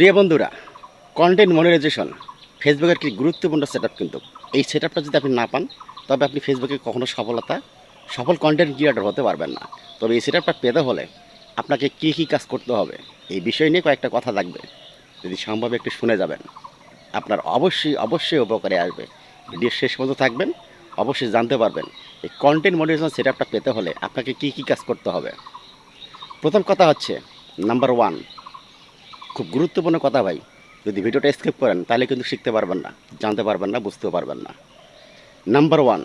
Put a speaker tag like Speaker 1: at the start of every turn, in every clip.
Speaker 1: প্রিয় বন্ধুরা content monetization ফেসবুকের কি গুরুত্বপূর্ণ সেট কিন্তু। এই সেট আপটা যদি আপনি না পান, তবে আপনি ফেসবুকে কখনো সফলতা, সফল কন্টেন্ট ক্রিয়েটর হতে পারবেন না। তবে এই সেট আপটা পেতে হলে আপনাকে কী কী কাজ করতে হবে, এই বিষয় নিয়ে কয়েকটা কথা থাকবে যদি সম্ভব একটু শুনে যাবেন। আপনার অবশ্যই অবশ্যই উপকারে আসবে। ভিডিও শেষ পর্যন্ত থাকবেন, অবশ্যই জানতে পারবেন এই কন্টেন্ট মনিটাইজেশন সেট আপটা পেতে হলে আপনাকে কী কী কাজ করতে হবে। প্রথম কথা হচ্ছে নাম্বার ওয়ান খুব গুরুত্বপূর্ণ কথা ভাই। যদি ভিডিওটা স্কিপ করেন, তাহলে কিন্তু শিখতে পারবেন না, জানতে পারবেন না, বুঝতেও পারবেন না। নাম্বার ওয়ান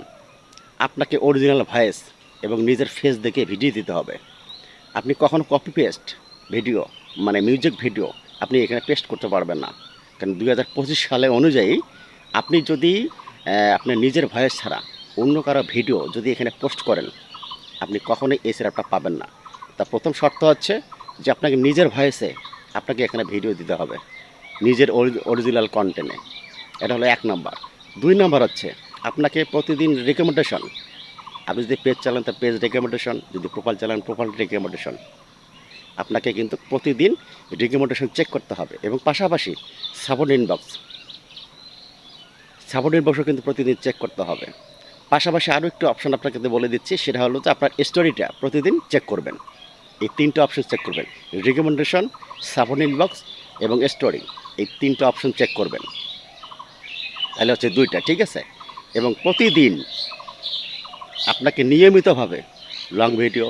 Speaker 1: আপনাকে অরিজিনাল ভয়েস এবং নিজের ফেস দেখে ভিডিও দিতে হবে। আপনি কখনো কপি পেস্ট ভিডিও মানে মিউজিক ভিডিও আপনি এখানে পেস্ট করতে পারবেন না। কারণ দুই হাজার পঁচিশ সালে অনুযায়ী আপনি যদি আপনার নিজের ভয়েস ছাড়া অন্য কারও ভিডিও যদি এখানে পোস্ট করেন, আপনি কখনোই এই সেটআপটা পাবেন না। তা প্রথম শর্ত হচ্ছে যে আপনাকে নিজের ভয়েসে আপনাকে এখানে ভিডিও দিতে হবে। নিজের অরিজিনাল কন্টেন্টে এটা হলো এক নম্বর। দুই নম্বর হচ্ছে, আপনাকে প্রতিদিন রেকমেন্ডেশন আপনি যদি পেজ চালান তার পেজ রেকমেন্ডেশন যদি প্রোফাইল চালান প্রোফাইল রেকমেন্ডেশন আপনাকে কিন্তু প্রতিদিন রেকমেন্ডেশন চেক করতে হবে এবং পাশাপাশি সাপোর্ট ইনবক্স সাপোর্ট ইনবক্সও কিন্তু প্রতিদিন চেক করতে হবে। পাশাপাশি আরও একটু অপশন আপনাকে বলে দিচ্ছি, সেটা হলো যে আপনার স্টোরিটা প্রতিদিন চেক করবেন। এই তিনটে অপশন চেক করবেন। রিকমেন্ডেশন সাপোর্ট ইনবক্স এবং স্টোরি এই তিনটে অপশন চেক করবেন। তাহলে হচ্ছে দুইটা, ঠিক আছে? এবং প্রতিদিন আপনাকে নিয়মিতভাবে long video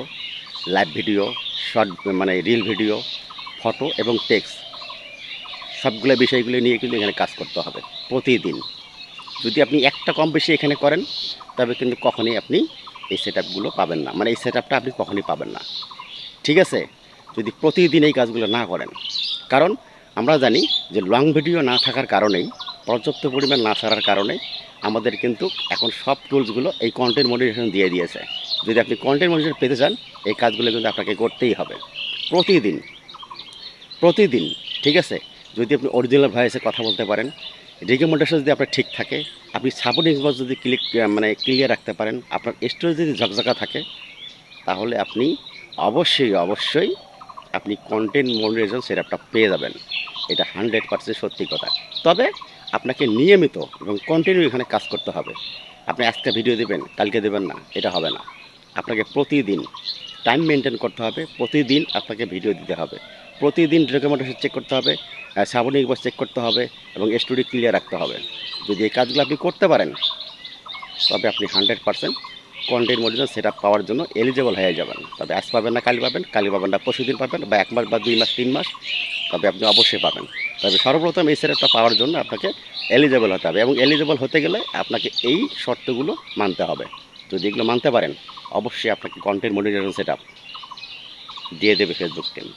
Speaker 1: live video short মানে রিল ভিডিও ফটো এবং টেক্সট সবগুলো বিষয়গুলো নিয়ে কিন্তু এখানে কাজ করতে হবে প্রতিদিন। যদি আপনি একটা কম বেশি এখানে করেন, তবে কিন্তু কখনোই আপনি এই সেট পাবেন না। মানে এই সেট আপনি কখনোই পাবেন না। ঠিক আছে? যদি প্রতিদিন এই কাজগুলো না করেন। কারণ আমরা জানি যে লং ভিডিও না থাকার কারণেই, পর্যাপ্ত পরিমাণ না ছাড়ার কারণে আমাদের কিন্তু এখন সব টুলসগুলো এই কন্টেন্ট মনিটেশন দিয়ে দিয়েছে। যদি আপনি কন্টেন্ট মনিটেশন পেতে চান, এই কাজগুলো কিন্তু আপনাকে করতেই হবে। প্রতিদিন প্রতিদিন, ঠিক আছে? যদি আপনি অরিজিনাল ভয়েসে কথা বলতে পারেন রিকমেন্ডেশন যদি আপনার ঠিক থাকে, আপনি সাপোর্ট ইনবক্স যদি ক্লিক মানে ক্লিয়ার রাখতে পারেন, আপনার স্টোরেজ যদি ঝকঝকা থাকে, তাহলে আপনি অবশ্যই অবশ্যই আপনি কন্টেন্ট মনিটাইজেশন সেটআপটা পেয়ে যাবেন। এটা হান্ড্রেড পার্সেন্ট সত্যি কথা। তবে আপনাকে নিয়মিত এবং কন্টিনিউ এখানে কাজ করতে হবে। আপনি আজকে ভিডিও দেবেন, কালকে দেবেন না, এটা হবে না। আপনাকে প্রতিদিন টাইম মেনটেন করতে হবে, প্রতিদিন আপনাকে ভিডিও দিতে হবে। প্রতিদিন রেকমেন্ডেশন চেক করতে হবে সাবনিক একবার চেক করতে হবে এবং স্টুডিও ক্লিয়ার রাখতে হবে। যদি এই কাজগুলো আপনি করতে পারেন, তবে আপনি hundred percent content module set পাওয়ার জন্য এলিজেবল হয়ে যাবেন। তবে আজ পাবেন না, কালি পাবেন কালি পাবেন না পরশু দিন পাবেন বা এক মাস বা দুই মাস, তিন মাস, তবে আপনি অবশ্যই পাবেন। তবে সর্বপ্রথম এই সেট পাওয়ার জন্য আপনাকে এলিজেবল হতে হবে এবং এলিজেবল হতে গেলে আপনাকে এই শর্তগুলো মানতে হবে। যদি এগুলো মানতে পারেন, অবশ্যই আপনাকে কন্টেন্ট মডিউল সেট দিয়ে দেবে ফেসবুক টিম